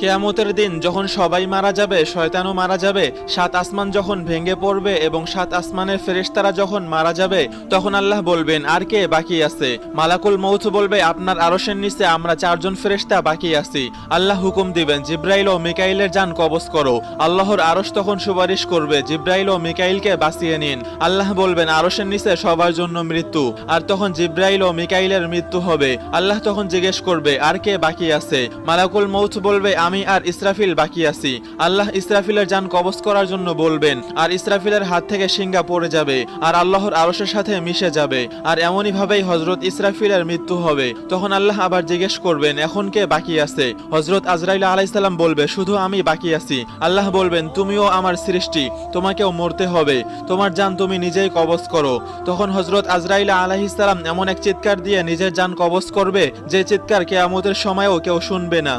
কেয়ামতের দিন যখন সবাই মারা যাবে, শয়তানও মারা যাবে। সাত আসমান যখন ভেঙে পড়বে এবং সাত আসমানের ফেরেশতারা যখন মারা যাবে, তখন আল্লাহ বলবেন, আর কে বাকি আছে? মালাকুল মৌত বলবে, আপনার আরশের নিচে আমরা চারজন ফেরেশতা বাকি আছি। আল্লাহ হুকুম দিবেন, জিব্রাইল ও মিকাইলের যান কবজ করো। আল্লাহর আরশ তখন সুপারিশ করবে, জিব্রাইল ও মিকাইলকে বাঁচিয়ে নিন। আল্লাহ বলবেন, আরশের নিচে সবার জন্য মৃত্যু, আর তখন জিব্রাইল ও মিকাইলের মৃত্যু হবে। আল্লাহ তখন জিজ্ঞেস করবে, আর কে বাকি আছে? মালাকুল মৌত বলবে আমি আর ইসরাফিল বাকি আছি। আল্লাহ ইসরাফিলের যান কবজ করার জন্য বলবেন, আর ইসরাফিলের হাত থেকে সিঙ্গা পড়ে যাবে, আর আল্লাহর আরশের সাথে মিশে যাবে, আর এমনই ভাবেই হজরত ইসরাফিলের মৃত্যু হবে। তখন আল্লাহ আবার জিজ্ঞেস করবেন, এখন কে বাকি আছে? হজরত আজরাইল আলাইসাল্লাম বলবে, শুধু আমি বাকি আছি। আল্লাহ বলবেন, তুমিও আমার সৃষ্টি, তোমাকেও মরতে হবে, তোমার যান তুমি নিজেই কবজ করো। তখন হজরত আজরাইল আলাইসাল্লাম এমন এক চিৎকার দিয়ে নিজের যান কবজ করবে, যে চিৎকার কেয়ামতের সময়ও কেউ শুনবে না।